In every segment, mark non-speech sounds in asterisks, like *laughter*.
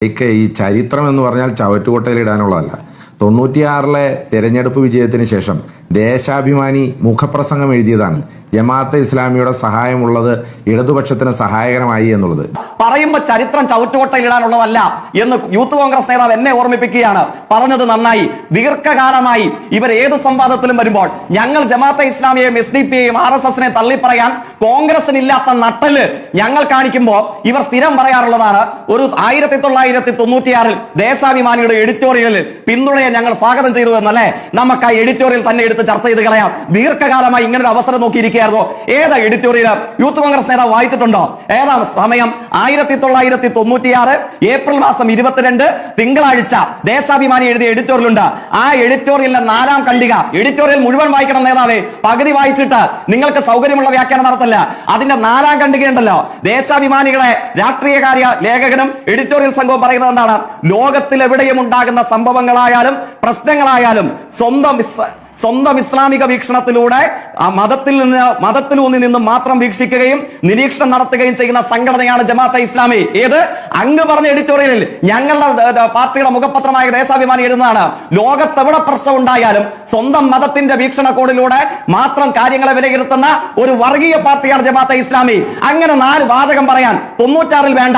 എനിക്ക് ഈ ചരിത്രം എന്ന് പറഞ്ഞാൽ ചവറ്റുകൊട്ടയിൽ ഇടാനുള്ളതല്ല. തൊണ്ണൂറ്റിയാറിലെ തെരഞ്ഞെടുപ്പ് വിജയത്തിന് ശേഷം ദേശാഭിമാനി മുഖപ്രസംഗം എഴുതിയതാണ്. ജമാഅത്തെ ഇസ്ലാമിയുടെ സഹായമുള്ളത് ഇടതുപക്ഷത്തിന് സഹായകരമായി എന്നുള്ളത്. പറയുമ്പോ ചരിത്രം ചവിട്ടുകൊട്ടയിടാനുള്ളതല്ല എന്ന് യൂത്ത് കോൺഗ്രസ് നേതാവ് എന്നെ ഓർമ്മിപ്പിക്കുകയാണ്. പറഞ്ഞത് നന്നായി. ദീർഘകാലമായി ഇവർ ഏത് സംവാദത്തിലും വരുമ്പോൾ ഞങ്ങൾ ജമാഅത്തെ ഇസ്ലാമിയെയും എസ് ഡി പിയെയും ആർ എസ് എസിനെ തള്ളിപ്പറയാൻ കോൺഗ്രസിനില്ലാത്ത നട്ടൽ ഞങ്ങൾ കാണിക്കുമ്പോൾ ഇവർ സ്ഥിരം പറയാറുള്ളതാണ്. ഒരു ആയിരത്തി തൊള്ളായിരത്തി തൊണ്ണൂറ്റിയാറിൽ ദേശാഭിമാനിയുടെ എഡിറ്റോറിയലിൽ പിന്തുണയെ ഞങ്ങൾ സ്വാഗതം ചെയ്തു എന്നല്ലേ? നമുക്ക് ആ എഡിറ്റോറിയൽ തന്നെ എടുത്ത് ചർച്ച ചെയ്ത് കളയാം. ദീർഘകാലമായി ഇങ്ങനെ ഒരു അവസരം നോക്കിയിരിക്കുകയായിരുന്നു. ഏതാ എഡിറ്റോറിയൽ യൂത്ത് കോൺഗ്രസ് നേതാവ് വായിച്ചിട്ടുണ്ടോ? ഏതാ സമയം? ആയിരത്തി തൊള്ളായിരത്തി തൊണ്ണൂറ്റിയാറ് ഏപ്രിൽ മാസം ഇരുപത്തിരണ്ട് തിങ്കളാഴ്ച. ദേശാഭിമാനി എഴുതിയ എഡിറ്റോറിയൽ ഉണ്ട് ആ എഡിറ്റോറിയലിന്റെ നാലാം ഖണ്ഡിക എഡിറ്റോറിയൽ മുഴുവൻ വായിക്കണം നേതാവേ. പകുതി വായിച്ചിട്ട് നിങ്ങൾക്ക് സൗകര്യമുള്ള വ്യാഖ്യാനം നടത്തല്ല. അതിന്റെ നാലാം ഖണ്ഡിക ഉണ്ടല്ലോ ദേശാഭിമാനികളെ രാഷ്ട്രീയകാര്യ ലേഖകനും എഡിറ്റോറിയൽ സംഘവും പറയുന്നത് എന്താണ്? ലോകത്തിൽ എവിടെയും ഉണ്ടാകുന്ന സംഭവങ്ങളായാലും പ്രശ്നങ്ങളായാലും സ്വന്തം സ്വന്തം ഇസ്ലാമിക വീക്ഷണത്തിലൂടെ ആ മതത്തിൽ നിന്ന് മതത്തിൽ ഊന്നി നിന്ന് മാത്രം വീക്ഷിക്കുകയും നിരീക്ഷണം നടത്തുകയും ചെയ്യുന്ന സംഘടനയാണ് ജമാഅത്തെ ഇസ്ലാമി. ഏത്? അങ്ങ് പറഞ്ഞ എഡിറ്റോറിയലിൽ ഞങ്ങളുടെ പാർട്ടിയുടെ മുഖപത്രമായ ദേശാഭിമാനി എഴുതുന്നതാണ് ലോകത്തെവിടെ പ്രശ്നം ഉണ്ടായാലും സ്വന്തം മതത്തിന്റെ വീക്ഷണകോണിലൂടെ മാത്രം കാര്യങ്ങളെ വിലയിരുത്തുന്ന ഒരു വർഗീയ പാർട്ടിയാണ് ജമാഅത്തെ ഇസ്ലാമി. അങ്ങനെ നാല് വാചകം പറയാൻ തൊണ്ണൂറ്റാറിൽ വേണ്ട.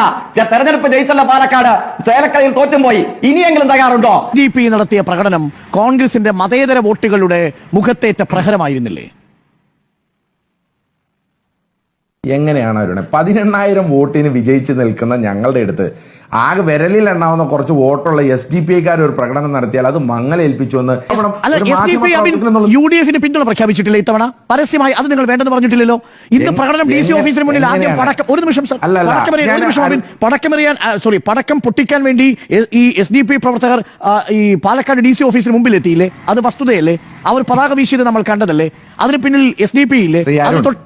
തെരഞ്ഞെടുപ്പ് ജയിച്ചല്ല പാലക്കാട്. ചേലക്കരയിൽ തോറ്റും പോയി. ഇനിയെങ്കിലും തയ്യാറുണ്ടോ? നടത്തിയ പ്രകടനം കോൺഗ്രസിന്റെ മതേതര വോട്ടുകളുടെ മുഖത്തേറ്റ പ്രഹരമായിരുന്നില്ലേ? എങ്ങനെയാണ് അവരുടെ പതിനെണ്ണായിരം വോട്ടിന് വിജയിച്ച് നിൽക്കുന്ന ഞങ്ങളുടെ അടുത്ത് ആകെ വിരലിൽ എണ്ണാവുന്ന കുറച്ച് വോട്ടുള്ള എസ് ഡി പി ഐക്കാർ ഒരു പ്രകടനം നടത്തിയാൽ അത് മങ്ങലേൽപ്പിച്ചു എന്ന് അല്ല ഒരു എസ് ഡി മാധ്യമ പി പ്രവർത്തകൻ എന്നുള്ള- യു ഡി എഫിന് പിന്തുണ പ്രഖ്യാപിച്ചിട്ടില്ല ഇത്തവണ. പരസ്യമായി അത് നിങ്ങൾ വേണ്ടെന്ന് പറഞ്ഞിട്ടില്ലല്ലോ. ഇന്ന് പ്രകടനം ഡി സി ഓഫീസിന് മുന്നിൽ ആദ്യം പടക്കം ഒരു നിമിഷം പടക്കമെറിയാൻ സോറി പടക്കം പൊട്ടിക്കാൻ വേണ്ടി ഈ എസ് ഡി പി പ്രവർത്തകർ ഈ പാലക്കാട് ഡി സി ഓഫീസിന് മുമ്പിൽ എത്തിയില്ലേ അത് വസ്തുതയല്ലേ? അവർ പതാക വീശിയത് നമ്മൾ കണ്ടതല്ലേ? അതിന് പിന്നിൽ എസ് ഡി പി ഇല്ലേ?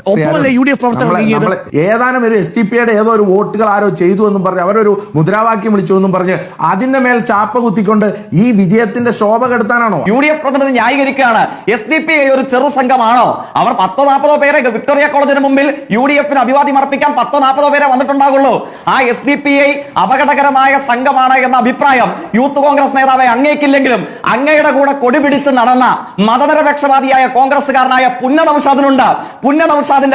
ഒപ്പമല്ലേ യു ഡി എഫ് പ്രവർത്തകർ നമ്മളെ- ഏതാനും ഒരു എസ് ടി പിയുടെ ഏതോ ഒരു വോട്ടുകൾ ആരോ ചെയ്തു എന്നും പറഞ്ഞ് അവരൊരു മുദ്രാവാക്യം വിളിച്ചു എന്നും പറഞ്ഞ് അതിന്റെ മേൽ ചാപ്പ കുത്തിക്കൊണ്ട് ഈ വിജയത്തിന്റെ ശോഭ കെടുത്താനാണോ? യു ഡി എഫ് പ്രതിനിധി ന്യായീകരിക്കുകയാണ്. എസ് ഡി പി ഒരു ചെറു സംഘമാണോ? അവർ പത്തോ നാൽപ്പതോ പേരെ വിക്ടോറിയ കോളേജിന് മുമ്പിൽ യു ഡി എഫിന് അഭിവാദ്യം അർപ്പിക്കാൻ പത്തോ നാൽപ്പതോ പേരെ വന്നിട്ടുണ്ടാകുള്ളൂ. ആ എസ് ഡി പി ഐ അപകടകരമായ സംഘമാണ് എന്ന അഭിപ്രായം യൂത്ത് കോൺഗ്രസ് നേതാവെ അങ്ങേക്കില്ലെങ്കിലും അങ്ങയുടെ കൂടെ കൊടി പിടിച്ച് നടന്ന മതനിരപേക്ഷവാദിയായ കോൺഗ്രസ്സുകാരനായ പുന്ന നൌഷാദിനുണ്ട്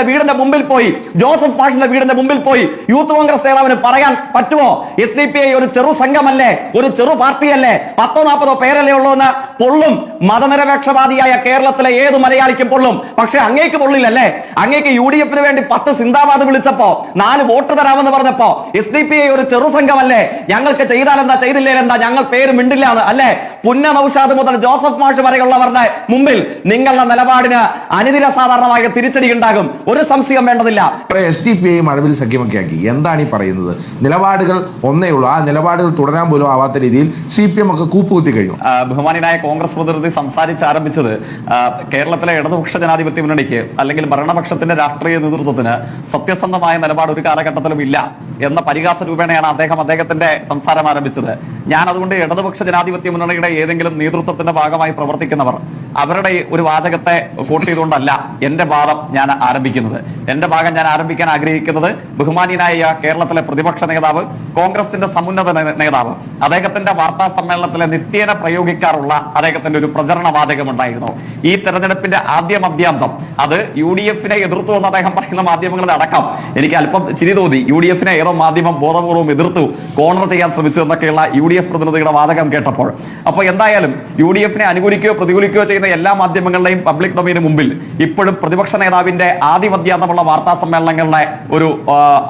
വീടിന്റെ മുമ്പിൽ പോയി ജോസഫ് മാഷിന്റെ വീടിന്റെ മുമ്പിൽ പോയി യൂത്ത് കോൺഗ്രസ് നേതാവിന് പറയാൻ പറ്റുമോ? എസ് ഡി പി ഐ ഒരു ചെറു സംഘമല്ലേ? ഒരു ചെറു പാർട്ടിയല്ലേ? പത്തോ നാൽപ്പതോ പേരല്ലേ ഉള്ളൂ എന്ന് പൊള്ളും. മതനിരപേക്ഷവാദിയായ കേരളത്തിലെ ഏത് മലയാളിക്കും പൊള്ളും. പക്ഷെ അങ്ങേക്ക് പൊള്ളില്ലല്ലേ? അങ്ങേക്ക് യു ഡി എഫിന് വേണ്ടി പത്ത് സിന്ദാബാദ് വിളിച്ചപ്പോ നാല് വോട്ട് തരാമെന്ന് പറഞ്ഞപ്പോ എസ് ഡി പി ഐ ഒരു ചെറു സംഘമല്ലേ? ഞങ്ങൾക്ക് ചെയ്താലെന്താ? ചെയ്തില്ലേലെന്താ? ഞങ്ങൾ പേര് മിണ്ടില്ല അല്ലെ അല്ലേ? പുന്ന നൌഷാദ് മുതൽ ജോസഫ് മാഷ് വരെയുള്ളവരുടെ മുമ്പിൽ നിങ്ങളുടെ നിലപാടിന് അനുദിന സാധാരണമായ തിരിച്ചടി ഉണ്ടാകും. ഒരു സംശയം വേണ്ടതില്ല. എസ് ഡി പി ഐ മഴവിൽ സഖ്യമൊക്കെ ആക്കി എന്താണ് ഈ പറയുന്നത്? നിലപാടുകൾ ഒന്നേ ഉള്ളൂ. ആ നിലപാടുകൾ തുടരാൻ പോലും ആവാത്ത രീതിയിൽ സി പി എം ഒക്കെ കൂപ്പുകുത്തി കഴിഞ്ഞു. ബഹുമാനിയായ ബഹുമാനായ കോൺഗ്രസ് പ്രതിനിധി സംസാരിച്ച് ആരംഭിച്ചത് കേരളത്തിലെ ഇടതുപക്ഷ ജനാധിപത്യ മുന്നണിക്ക് അല്ലെങ്കിൽ ഭരണപക്ഷത്തിന്റെ രാഷ്ട്രീയ നേതൃത്വത്തിന് സത്യസന്ധമായ നിലപാട് ഒരു കാലഘട്ടത്തിലും ഇല്ല എന്ന പരിഹാസ രൂപേണയാണ് അദ്ദേഹം അദ്ദേഹത്തിന്റെ സംസാരം ആരംഭിച്ചത്. ഞാൻ അതുകൊണ്ട് ഇടതുപക്ഷ ജനാധിപത്യ മുന്നണിയുടെ ഏതെങ്കിലും നേതൃത്വത്തിന്റെ ഭാഗമായി പ്രവർത്തിക്കുന്നവർ അവരുടെ ഒരു വാചകത്തെ കോട്ട് ചെയ്തുകൊണ്ടല്ല എന്റെ വാദം ഞാൻ ആരംഭിക്കുന്നത്. എന്റെ ഭാഗം ഞാൻ ആരംഭിക്കാൻ ആഗ്രഹിക്കുന്നത് ബഹുമാനീയനായ കേരളത്തിലെ പ്രതിപക്ഷ നേതാവ് കോൺഗ്രസിന്റെ സമുന്നത നേതാവ്. അദ്ദേഹത്തിന്റെ വാർത്താ സമ്മേളനത്തിലെ നിത്യേന പ്രയോഗിക്കാറുള്ള അദ്ദേഹത്തിന്റെ ഒരു പ്രചരണ വാചകമുണ്ടായിരുന്നു. ഈ തെരഞ്ഞെടുപ്പിന്റെ ആദ്യ മധ്യാന്തം അത് യു ഡി എഫിനെ എതിർത്തു എന്ന് അദ്ദേഹം പറയുന്ന മാധ്യമങ്ങളിൽ അടക്കം. എനിക്ക് അല്പം ചിരി തോന്നി. യു ഡി എഫിനെ ഏതോ മാധ്യമം ബോധപൂർവം എതിർത്തു കോർണർ ചെയ്യാൻ ശ്രമിച്ചു എന്നൊക്കെയുള്ള യു ഡി എഫ് പ്രതിനിധിയുടെ വാചകം കേട്ടപ്പോൾ. അപ്പോൾ എന്തായാലും യു ഡി എഫിനെ അനുകൂലിക്കുകയോ പ്രതികൂലിക്കുകയോ ചെയ്യുന്ന എല്ലാ മാധ്യമങ്ങളുടെയും പബ്ലിക് ഡൊമൈന് മുമ്പിൽ ഇപ്പോഴും പ്രതിപക്ഷ നേതാവിന്റെ ആദ്യ മധ്യാന്തമുള്ള വാർത്താ സമ്മേളനങ്ങളുടെ ഒരു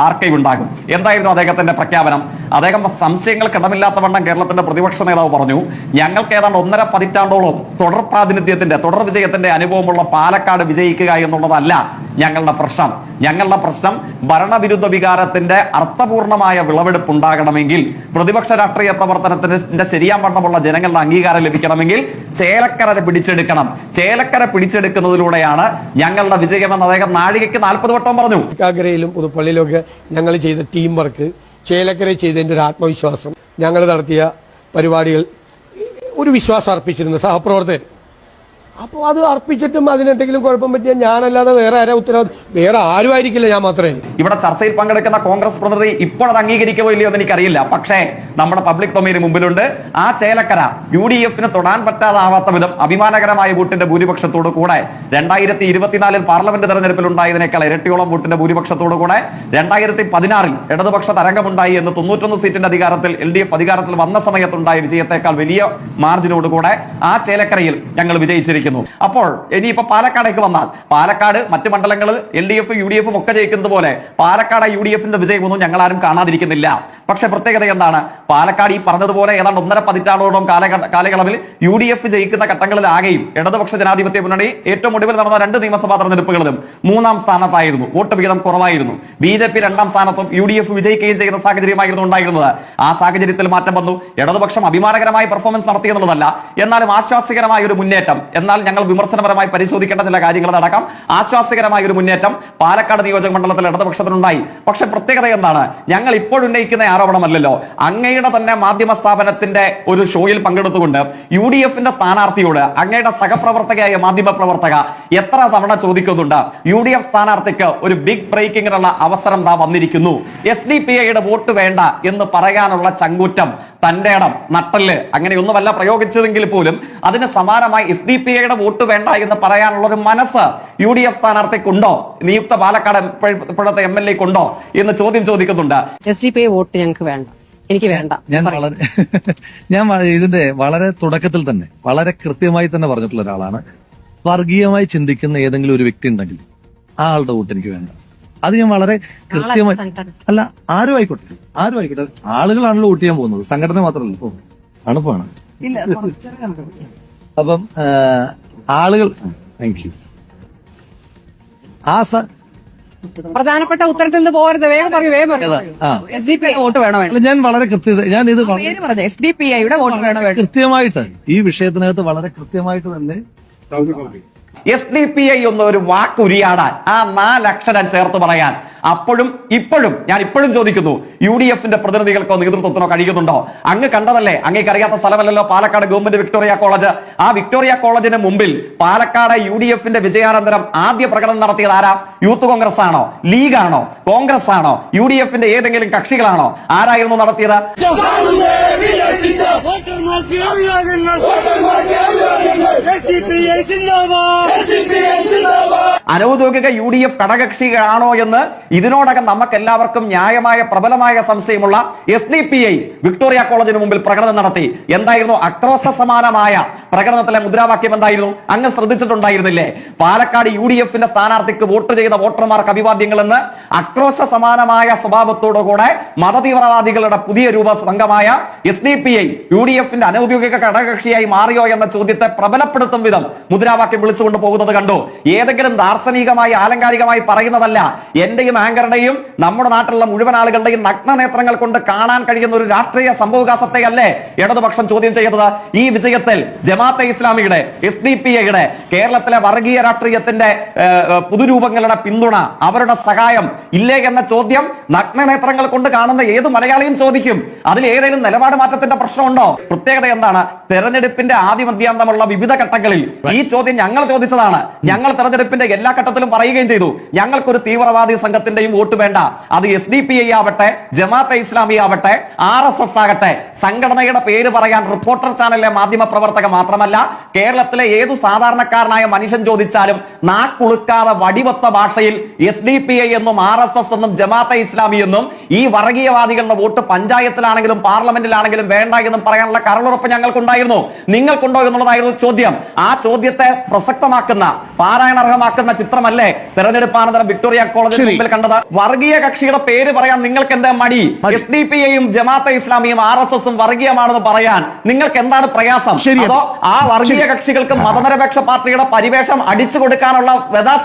ആർക്കൈവ് ഉണ്ടാകും എന്തായിരുന്നു അദ്ദേഹത്തിന്റെ പ്രഖ്യാപനം? അദ്ദേഹം സംശയങ്ങൾ കിടമില്ലാത്ത വണ്ണം കേരളത്തിന്റെ പ്രതിപക്ഷ നേതാവ് പറഞ്ഞു. ഞങ്ങൾക്ക് ഏതാണ്ട് ഒന്നര പതിറ്റാണ്ടോളം തുടർ പ്രാതിനിധ്യത്തിന്റെ തുടർ വിജയത്തിന്റെ അനുഭവമുള്ള പാലക്കാട് വിജയിക്കുക എന്നുള്ളതല്ല ഞങ്ങളുടെ പ്രശ്നം. ഞങ്ങളുടെ പ്രശ്നം ഭരണവിരുദ്ധ വികാരത്തിന്റെ അർത്ഥപൂർണമായ വിളവെടുപ്പ് ഉണ്ടാകണമെങ്കിൽ പ്രതിപക്ഷ രാഷ്ട്രീയ പ്രവർത്തനത്തിന്റെ ശരിയാൻ വണ്ണമുള്ള ജനങ്ങളുടെ അംഗീകാരം ലഭിക്കണമെങ്കിൽ ചേലക്കര പിടിച്ചെടുക്കണം. ചേലക്കര പിടിച്ചെടുക്കുന്നതിലൂടെയാണ് ഞങ്ങളുടെ വിജയമെന്ന് അദ്ദേഹം നാഴികയ്ക്ക് നാൽപ്പത് വട്ടം പറഞ്ഞു. ഞങ്ങൾ ചെയ്ത ടീം വർക്ക് ചേലക്കര ചെയ്തതിന്റെ ഒരു ആത്മവിശ്വാസം ഞങ്ങൾ നടത്തിയ പരിപാടികൾ ഒരു വിശ്വാസം അർപ്പിച്ചിരുന്ന സഹപ്രവർത്തകർ. അപ്പോൾ അത് അർപ്പിച്ചിട്ടും അതിനെന്തെങ്കിലും കുഴപ്പം പറ്റിയാൽ ഞാനല്ലാതെ വേറെ ആരാ ഉത്തരവാദിത്വം വേറെ ആരും ആയിരിക്കില്ല ഞാൻ മാത്രമേ. ഇവിടെ ചർച്ചയിൽ പങ്കെടുക്കുന്ന കോൺഗ്രസ് പ്രതിനിധി ഇപ്പോൾ അത് അംഗീകരിക്കുമോ ഇല്ലയോ എന്ന് എനിക്കറിയില്ല. പക്ഷേ നമ്മുടെ പബ്ലിക് ഡൊമൈന് മുമ്പിലുണ്ട്. ആ ചേലക്കര യു ഡി എഫിന് തൊടാൻ പറ്റാതാവാത്ത വിധം അഭിമാനകരമായ വോട്ടിന്റെ ഭൂരിപക്ഷത്തോടു കൂടെ രണ്ടായിരത്തി ഇരുപത്തിനാലിൽ പാർലമെന്റ് തെരഞ്ഞെടുപ്പിൽ ഉണ്ടായതിനേക്കാൾ ഇരട്ടിയോളം വോട്ടിന്റെ ഭൂരിപക്ഷത്തോടു കൂടെ രണ്ടായിരത്തി പതിനാറിൽ ഇടതുപക്ഷ തരംഗമുണ്ടായി എന്ന് തൊണ്ണൂറ്റൊന്ന് സീറ്റിന്റെ അധികാരത്തിൽ എൽ ഡി എഫ് അധികാരത്തിൽ വന്ന സമയത്തുണ്ടായ വിജയത്തെക്കാൾ വലിയ മാർജിനോടുകൂടെ ആ ചേലക്കരയിൽ ഞങ്ങൾ വിജയിച്ചിരിക്കുന്നു. അപ്പോൾ ഇനിയിപ്പോ പാലക്കാടേക്ക് വന്നാൽ പാലക്കാട് മറ്റ് മണ്ഡലങ്ങളിൽ L D F U D എഫും ഒക്കെ ജയിക്കുന്നത് പോലെ പാലക്കാട് യു ഡി എഫിന്റെ വിജയമൊന്നും ഞങ്ങൾ ആരും കാണാതിരിക്കുന്നില്ല. പക്ഷെ പ്രത്യേകത എന്താണ്? പാലക്കാട് ഈ പറഞ്ഞതുപോലെ ഏതാണ്ട് ഒന്നര പതിറ്റാണ്ടോളം കാലയളവിൽ യു ഡി എഫ് ജയിക്കുന്ന ഘട്ടങ്ങളിലാകെയും ഇടതുപക്ഷ ജനാധിപത്യ മുന്നണി ഏറ്റവും ഒടുവിൽ നടന്ന രണ്ട് നിയമസഭാ തെരഞ്ഞെടുപ്പുകളിലും മൂന്നാം സ്ഥാനത്തായിരുന്നു. വോട്ട് വിഹിതം കുറവായിരുന്നു. ബി ജെ പി രണ്ടാം സ്ഥാനത്തും യു ഡി എഫ് വിജയിക്കുകയും ചെയ്യുന്ന സാഹചര്യമായിരുന്നു ഉണ്ടായിരുന്നത്. ആ സാഹചര്യത്തിൽ മാറ്റം വന്നു. ഇടതുപക്ഷം അഭിമാനകരമായ പെർഫോമൻസ് നടത്തിയെന്നുള്ളതല്ല എന്നാലും ആശ്വാസകരമായ ഒരു മുന്നേറ്റം. എന്നാൽ ഞങ്ങൾ വിമർശനപരമായി പരിശോധിക്കേണ്ട ചില കാര്യങ്ങൾ നടക്കാം. ആശ്വാസകരമായ ഒരു മുന്നേറ്റം പാലക്കാട് നിയോജക മണ്ഡലത്തിൽ ഇടതുപക്ഷത്തിനുണ്ടായി. പക്ഷെ പ്രത്യേകത എന്താണ്? ഞങ്ങൾ ഇപ്പോൾ ഉന്നയിക്കുന്ന ആരോപണമല്ലല്ലോ. അങ്ങയുടെ തന്നെ മാധ്യമ സ്ഥാപനത്തിന്റെ ഒരു ഷോയിൽ പങ്കെടുത്തുകൊണ്ട് യു ഡി എഫിന്റെ സ്ഥാനാർത്ഥിയോട് അങ്ങയുടെ സഹപ്രവർത്തകയായ മാധ്യമ പ്രവർത്തക എത്ര തവണ ചോദിക്കുന്നുണ്ട്? യു ഡി എഫ് സ്ഥാനാർത്ഥിക്ക് ഒരു ബിഗ് ബ്രേക്കിങ്ങിനുള്ള അവസരം താ വന്നിരിക്കുന്നു. എസ് ഡി പി ഐയുടെ വോട്ട് വേണ്ട എന്ന് പറയാനുള്ള ചങ്കൂറ്റം തന്റെ ഇടം നട്ടൽ അങ്ങനെയൊന്നുമല്ല പ്രയോഗിച്ചതെങ്കിൽ പോലും അതിന് സമാനമായി എസ് ഡി പി ഐയുടെ വോട്ട് വേണ്ട എന്ന് പറയാനുള്ള ഒരു മനസ്സ് യു ഡി എഫ് സ്ഥാനാർത്ഥിക്കുണ്ടോ? നിയുക്ത പാലക്കാട് ഇപ്പോഴത്തെ എം എൽ എക്കുണ്ടോ? എന്ന് ചോദ്യം ചോദിക്കുന്നുണ്ട്. എസ് ഡി പി വോട്ട് ഞങ്ങൾക്ക് വേണ്ട. എനിക്ക് വേണ്ട. ഞാൻ വളരെ *laughs* ഞാൻ ഇതിന്റെ വളരെ തുടക്കത്തിൽ തന്നെ വളരെ കൃത്യമായി തന്നെ പറഞ്ഞിട്ടുള്ള ഒരാളാണ്. വർഗീയമായി ചിന്തിക്കുന്ന ഏതെങ്കിലും ഒരു വ്യക്തി ഉണ്ടെങ്കിൽ ആ ആളുടെ വോട്ട് എനിക്ക് വേണ്ട. അത് ഞാൻ വളരെ കൃത്യമായി അല്ല ആരും ആയിക്കോട്ടെ. ആരും ആയിക്കോട്ടെ. ആളുകളാണല്ലോ വോട്ട് ചെയ്യാൻ പോകുന്നത്. സംഘടന മാത്രമല്ല ഇപ്പൊ. തണുപ്പാണ് അപ്പം ആളുകൾ താങ്ക് യു ആ പ്രധാനപ്പെട്ട ഉത്തരത്തിൽ നിന്ന് പോകരുത്. വേഗം പറയൂ വേഗം. പറയൂ. എസ് ഡി പി വോട്ട് വേണോ ഞാൻ വളരെ കൃത്യത ഞാൻ ഇത് എസ് ഡി പി ഐയുടെ വോട്ട് വേണോ കൃത്യമായിട്ട് ഈ വിഷയത്തിനകത്ത് വളരെ കൃത്യമായിട്ട് തന്നെ എസ് ഡി പി ഐ ഒന്ന് ഒരു വാക്ക് ഉരിയാടാൻ ആ നാലക്ഷരം ചേർത്ത് പറയാൻ അപ്പോഴും ഇപ്പോഴും ഞാൻ ഇപ്പോഴും ചോദിക്കുന്നു യു ഡി എഫിന്റെ പ്രതിനിധികൾക്കോ നേതൃത്വത്തിനോ കഴിയുന്നുണ്ടോ? അങ്ങ് കണ്ടതല്ലേ? അങ്ങേക്ക് അറിയാത്ത സ്ഥലമല്ലല്ലോ പാലക്കാട് ഗവൺമെന്റ് വിക്ടോറിയ കോളേജ് ആ വിക്ടോറിയ കോളേജിന് മുമ്പിൽ പാലക്കാട് യു ഡി എഫിന്റെ വിജയാനന്തരം ആദ്യ പ്രകടനം നടത്തിയത് ആരാ? യൂത്ത് കോൺഗ്രസ് ആണോ ലീഗ് ആണോ കോൺഗ്രസ് ആണോ യു ഡി എഫിന്റെ ഏതെങ്കിലും കക്ഷികളാണോ? ആരായിരുന്നു നടത്തിയത്? അനൌദ്യോഗിക യു ഡി എഫ് ഘടകകക്ഷിയാണോ എന്ന് ഇതിനോടകം നമുക്ക് എല്ലാവർക്കും ന്യായമായ പ്രബലമായ സംശയമുള്ള S D P I Victoria കോളേജിന് മുമ്പിൽ പ്രകടനം നടത്തി. എന്തായിരുന്നു? അക്രോശ സമാനമായ പ്രകടനത്തിലെ മുദ്രാവാക്യം എന്തായിരുന്നു? അങ്ങ് ശ്രദ്ധിച്ചിട്ടുണ്ടായിരുന്നില്ലേ? പാലക്കാട് യു ഡി എഫിന്റെ സ്ഥാനാർത്ഥിക്ക് വോട്ട് ചെയ്ത വോട്ടർമാർക്ക് അഭിവാദ്യങ്ങൾ എന്ന് അക്രോശ സമാനമായ സ്വഭാവത്തോടുകൂടെ മതതീവ്രവാദികളുടെ പുതിയ രൂപ സംഘമായ S D P I U D എഫിന്റെ അനൌദ്യോഗിക ഘടകകക്ഷിയായി മാറിയോ എന്ന ചോദ്യത്തെ പ്രബലപ്പെടുത്തും വിധം മുദ്രാവാക്യം വിളിച്ചുകൊണ്ട് പോകുന്നത് കണ്ടു. ഏതെങ്കിലും ദാർശനികമായി ആലങ്കാരികമായി പറയുന്നതല്ല എന്റെയും ആങ്കറുടെയും നമ്മുടെ നാട്ടിലുള്ള മുഴുവൻ ആളുകളുടെയും നഗ്നനേത്രങ്ങൾ കൊണ്ട് കാണാൻ കഴിയുന്ന ഒരു രാഷ്ട്രീയ സംഭവകാസത്തെ അല്ലേ ഇടതുപക്ഷം ചോദ്യം ചെയ്യുന്നത് ഈ വിജയത്തിൽ ജമാഅത്തെ ഇസ്ലാമിയുടെ എസ് ഡി പി ഐയുടെ കേരളത്തിലെ വർഗീയ രാഷ്ട്രീയത്തിന്റെ പുതുരൂപങ്ങളുടെ പിന്തുണ അവരുടെ സഹായം ഇല്ലേ എന്ന ചോദ്യം നഗ്നനേത്രങ്ങൾ കൊണ്ട് കാണുന്ന ഏത് മലയാളിയും ചോദിക്കും. അതിൽ ഏതെങ്കിലും നിലപാട് മാറ്റത്തിന്റെ പ്രശ്നമുണ്ടോ? പ്രത്യേകത എന്താണ്? തെരഞ്ഞെടുപ്പിന്റെ ആദ്യമധ്യാന്തമുള്ള വിവിധ ഘട്ടങ്ങളിൽ ഈ ചോദ്യം ഞങ്ങൾ ചോദിച്ചതാണ്. ഞങ്ങൾ തെരഞ്ഞെടുപ്പിന്റെ എല്ലാ ഘട്ടത്തിലും പറയുകയും ചെയ്തു. ഞങ്ങൾക്കൊരു തീവ്രവാദി സംഘത്തിന്റെയും വോട്ട് വേണ്ട. അത് എസ് ഡി പി ഐ ആവട്ടെ ജമാഅത്തെ ഇസ്ലാമി ആവട്ടെ ആർ എസ് എസ് ആകട്ടെ. സംഘടനയുടെ പേര് പറയാൻ റിപ്പോർട്ടർ ചാനലിലെ മാധ്യമ പ്രവർത്തക മാത്രമല്ല കേരളത്തിലെ ഏതു സാധാരണക്കാരനായ മനുഷ്യൻ ചോദിച്ചാലും നാക്കുളുക്കാതെ വടിവത്ത ഭാഷയിൽ എസ് ഡി പി ഐ എന്നും ആർ എസ് എസ് എന്നും ജമാഅത്തെ ഇസ്ലാമി എന്നും ഈ വർഗീയവാദികളുടെ വോട്ട് പഞ്ചായത്തിലാണെങ്കിലും പാർലമെന്റിലാണെങ്കിലും വേണ്ട എന്നും പറയാനുള്ള കരളുറപ്പ് ഞങ്ങൾക്കുണ്ടായിരുന്നു നിങ്ങൾക്കുണ്ടോ എന്നുള്ളതായിരുന്നു ചോദ്യം. ആ ചോദ്യത്തെ പ്രസക്തമാക്കുന്ന പാരായണർഹമാക്കുന്ന ചിത്രമല്ലേ തെരഞ്ഞെടുപ്പാനന്തരം വിക്ടോറിയ കോളേജിന്. മുമ്പിൽ കണ്ടത്? വർഗീയ കക്ഷിയുടെ പേര് പറയാൻ നിങ്ങൾക്ക് എന്താ മടി. എസ് ഡി പി ഐയും ജമാഅത്തെ ഇസ്ലാമിയും ആർ എസ് എസും വർഗീയമാണെന്ന് പറയാൻ നിങ്ങൾക്ക് എന്താണ് പ്രയാസം അതോ ആ വർഗീയ കക്ഷികൾക്ക് മതനിരപേക്ഷ പാർട്ടിയുടെ പരിവേഷം അടിച്ചു കൊടുക്കാനുള്ള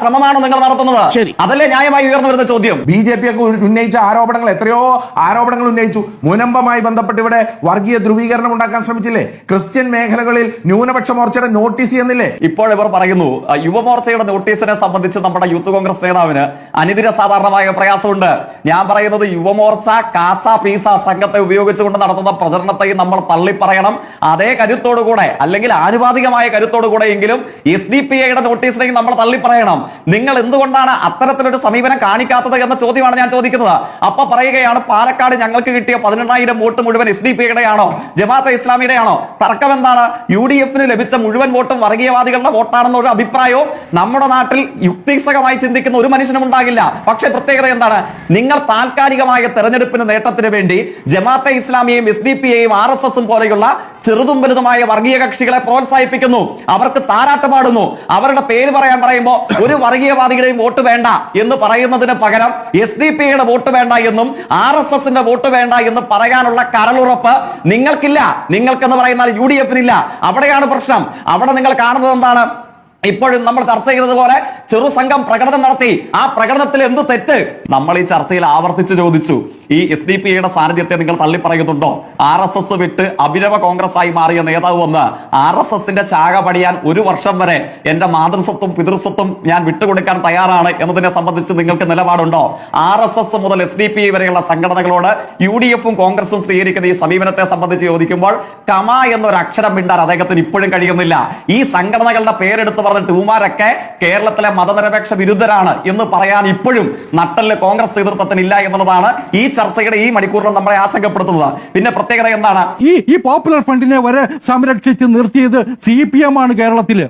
ശ്രമമാണോ നിങ്ങൾ നടത്തുന്നത്? അതല്ലേ ന്യായമായി ഉയർന്നു വരുന്ന ചോദ്യം. ബി ജെ പി ഒക്കെ ഉന്നയിച്ച ആരോപണങ്ങൾ എത്രയോ ആരോപണങ്ങൾ ഉന്നയിച്ചു. മുനമ്പമായി ബന്ധപ്പെട്ട് ഇവിടെ വർഗീയ ധ്രുവീകരണം ഉണ്ടാക്കാൻ ശ്രമിച്ചില്ലേ? ക്രിസ്ത്യൻ മേഖലകളിൽ ന്യൂനപക്ഷ മോർച്ചയുടെ നോട്ടീസ് ചെയ്യുന്നില്ലേ? ഇപ്പോൾ ഇവർ പറയുന്നു യുവമോർച്ചയുടെ നോട്ടീസിനെ സംബന്ധിച്ച് നമ്മുടെ യൂത്ത് കോൺഗ്രസ് നേതാവിന് അനിതിര സാധാരണമായ പ്രയാസമുണ്ട്. ഞാൻ പറയുന്നത് യുവമോർച്ച കാസ പീസ സംഘത്തെ ഉപയോഗിച്ചുകൊണ്ട് നടത്തുന്ന പ്രചരണത്തെയും നമ്മൾ തള്ളിപ്പറയണം. അതേ കരുത്തോടുകൂടെ അല്ലെങ്കിൽ ആനുപാതികമായ കരുത്തോടുകൂടെ എങ്കിലും എസ് ഡി പി ഐയുടെ നോട്ടീസിനെയും നമ്മൾ തള്ളിപ്പറയണം. നിങ്ങൾ എന്തുകൊണ്ടാണ് അത്തരത്തിലൊരു സമീപനം കാണിക്കാത്തത് എന്ന ചോദ്യമാണ് ഞാൻ ചോദിക്കുന്നത്. അപ്പൊ പറയുകയാണ് പാലക്കാട് ഞങ്ങൾക്ക് കിട്ടിയ പതിനെണ്ണായിരം വോട്ട് മുഴുവൻ എസ് ഡി പി യുടെയാണോ ജമാഅത്തെ ഇസ്ലാമിയുടെയാണോ? തർക്കം എന്താണ് യു ഡി എഫിന് ലഭിച്ച മുഴുവൻ വോട്ടും വർഗീയവാദികളുടെ വോട്ടാണെന്ന ഒരു അഭിപ്രായവും നമ്മുടെ നാട്ടിൽ യുക്തിസഹമായി ചിന്തിക്കുന്ന ഒരു മനുഷ്യനും ഉണ്ടാകില്ല. പക്ഷെ പ്രത്യേകത എന്താണ്? നിങ്ങൾ താൽക്കാലികമായ തെരഞ്ഞെടുപ്പിന് നേട്ടത്തിന് വേണ്ടി ജമാഅത്തെ ഇസ്ലാമിയെയും എസ് ഡി ആർ എസ് എസും പോലെയുള്ള ചെറുതും വലുതുമായ വർഗീയ കക്ഷികളെ പ്രോത്സാഹിപ്പിക്കുന്നു. അവർക്ക് താരാട്ട് പാടുന്നു. അവരുടെ പേര് പറയാൻ പറയുമ്പോൾ ഒരു വർഗീയവാദികളുടെയും വോട്ട് വേണ്ട എന്ന് പറയുന്നതിന് പകരം എസ് ഡി പി യുടെ വോട്ട് വേണ്ട എന്നും ആർ എസ് എസിന്റെ വോട്ട് വേണ്ട എന്ന് പറയാനുള്ള കരളുറപ്പ് നിങ്ങൾക്കില്ല. നിങ്ങൾക്കെന്ന് പറയുന്നാൽ യു ഡി എഫിനില്ല. അവിടെയാണ് പ്രശ്നം. അവിടെ നിങ്ങൾ കാണുന്നത് എന്താണ്? ഇപ്പോഴും നമ്മൾ ചർച്ച ചെയ്തത് പോലെ ചെറു സംഘം പ്രകടനം നടത്തി. ആ പ്രകടനത്തിൽ എന്ത് തെറ്റ്? നമ്മൾ ഈ ചർച്ചയിൽ ആവർത്തിച്ച് ചോദിച്ചു. ഈ എസ് ഡി പി ഐയുടെ സാന്നിധ്യത്തെ നിങ്ങൾ തള്ളിപ്പറയുന്നുണ്ടോ? ആർ എസ് എസ് വിട്ട് അഭിനവ കോൺഗ്രസ് ആയി മാറിയ നേതാവ് വന്ന് ആർ എസ് എസിന്റെ ശാഖ പടിയാൻ ഒരു വർഷം വരെ എന്റെ മാതൃസ്വത്തും പിതൃസ്വത്തും ഞാൻ വിട്ടുകൊടുക്കാൻ തയ്യാറാണ് എന്നതിനെ സംബന്ധിച്ച് നിങ്ങൾക്ക് നിലപാടുണ്ടോ? ആർ എസ് എസ് മുതൽ എസ് ഡി പി ഐ വരെയുള്ള സംഘടനകളോട് യു ഡി എഫും കോൺഗ്രസും സ്വീകരിക്കുന്ന ഈ സമീപനത്തെ സംബന്ധിച്ച് ചോദിക്കുമ്പോൾ കമ എന്നൊരു അക്ഷരം മിണ്ടാൻ അദ്ദേഹത്തിന് ഇപ്പോഴും കഴിയുന്നില്ല. ഈ സംഘടനകളുടെ പേരെടുത്ത് പറഞ്ഞിട്ട് ഇവമാരൊക്കെ കേരളത്തിലെ മതനിരപേക്ഷ വിരുദ്ധരാണ് എന്ന് പറയാൻ ഇപ്പോഴും നട്ടൽ കോൺഗ്രസ് നേതൃത്വത്തിന് ഇല്ല എന്നുള്ളതാണ് ഈ ചർച്ചയുടെ ഈ മണിക്കൂറിൽ നമ്മളെ ആശങ്കപ്പെടുത്തുന്നത്. പിന്നെ പ്രത്യേകത എന്താണ്? ഈ ഈ പോപ്പുലർ ഫണ്ടിനെ വരെ സംരക്ഷിച്ച് നിർത്തിയത് സി പി എം ആണ് കേരളത്തിൽ.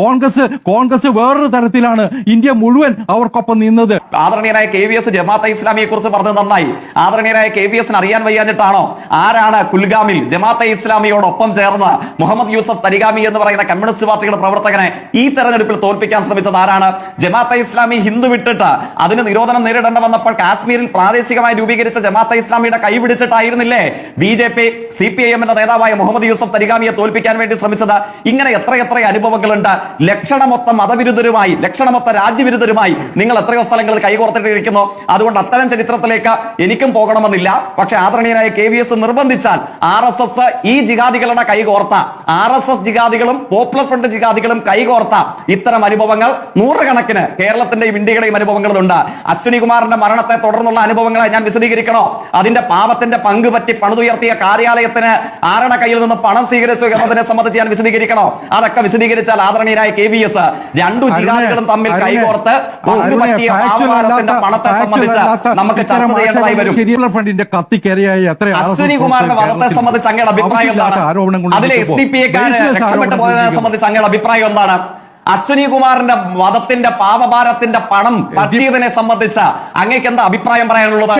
കോൺഗ്രസ് കോൺഗ്രസ് വേറൊരു തരത്തിലാണ് ഇന്ത്യ മുഴുവൻ അവർക്കൊപ്പം നിന്നത്. ആദരണീയനായ കെ വി എസ് ജമാഅത്തെ ഇസ്ലാമിയെ കുറിച്ച് പറഞ്ഞത് നന്നായി. ആദരണീയനായ കെ വി എസിന് അറിയാൻ വയ്യാഞ്ഞിട്ടാണോ? ആരാണ് കുൽഗാമിൽ ജമാഅത്തെ ഇസ്ലാമിയോടൊപ്പം ചേർന്ന് മുഹമ്മദ് യൂസഫ് തരിഗാമി എന്ന് പറയുന്ന കമ്മ്യൂണിസ്റ്റ് പാർട്ടിയുടെ പ്രവർത്തകനെ ഈ തെരഞ്ഞെടുപ്പിൽ തോൽപ്പിക്കാൻ ശ്രമിച്ചത് ആരാണ്? ജമാഅത്തെ ഇസ്ലാമി ഹിന്ദു വിട്ടിട്ട് അതിന് നിരോധനം നേരിടേണ്ട വന്നപ്പോൾ കാശ്മീരിൽ പ്രാദേശികമായി രൂപീകരിച്ച ജമാഅത്തെ ഇസ്ലാമിയുടെ കൈ പിടിച്ചിട്ടായിരുന്നില്ലേ? B J P C P I എമ്മിന്റെ നേതാവായ മുഹമ്മദ് യൂസഫ് തരിഗാമിയെ തോൽപ്പിക്കാൻ വേണ്ടി ശ്രമിച്ചത്. ഇങ്ങനെ എത്രയെത്ര അനുഭവങ്ങളുണ്ട്. ലക്ഷണമൊത്ത മതവിരുദ്ധരുമായി ലക്ഷണമൊത്ത രാജ്യവിരുദ്ധരുമായി നിങ്ങൾ എത്രയോ സ്ഥലങ്ങളിൽ കൈകോർത്തിട്ടിരിക്കുന്നു അതുകൊണ്ട് അത്തരം ചരിത്രത്തിലേക്ക് എനിക്കും പോകണമെന്നില്ല. പക്ഷെ ആദരണീയനായ കെ വി എസ് നിർബന്ധിച്ചാൽ ആർ എസ് എസ് ഈ ജിഹാദികളുടെ കൈകോർത്ത ആർ എസ് എസ് ജിഹാദികളും പോപ്പുലർ ഫ്രണ്ട് ജിഹാദികളും കൈകോർത്ത ഇത്തരം അനുഭവങ്ങൾ നൂറുകണക്കിന് കേരളത്തിന്റെയും ഇന്ത്യയുടെയും അനുഭവങ്ങളുണ്ട് അശ്വിനി കുമാറിന്റെ മരണത്തെ തുടർന്നുള്ള അനുഭവങ്ങളെ ഞാൻ വിശദീകരിക്കണോ? അതിന്റെ പാപത്തിന്റെ പങ്ക് പറ്റി പണിതുയർത്തിയ കാര്യാലയത്തിന് ആരണ കയ്യിൽ നിന്ന് പണം സ്വീകരിച്ചു എന്നതിനെ സംബന്ധിച്ച് ഞാൻ വിശദീകരിക്കണോ? അതൊക്കെ വിശദീകരിച്ചാൽ ആദരണീയനായ കെ വി എസ് രണ്ടു ജിഹാദികളും തമ്മിൽ കൈകോർത്ത് പണത്തെ സംബന്ധിച്ച് നമുക്ക് ചർച്ച ചെയ്യേണ്ടതായി വരും. ഫണ്ടിന്റെ കത്തിക്കരയായി അശ്വനികുമാറിന്റെ അശ്വിനി കുമാറിന്റെ വധത്തെ സംബന്ധിച്ച് അങ്ങയുടെ അഭിപ്രായം എന്താണ്? അതിലെ എസ് ഡി പി രക്ഷപ്പെട്ടു പോയതിനെ സംബന്ധിച്ച് അങ്ങയുടെ അഭിപ്രായം എന്താണ്? അശ്വിനി കുമാറിന്റെ വധത്തിന്റെ പാപഭാരത്തിന്റെ പണം പറ്റിയതിനെ സംബന്ധിച്ച് അങ്ങേക്ക് എന്താ അഭിപ്രായം പറയാനുള്ളത്?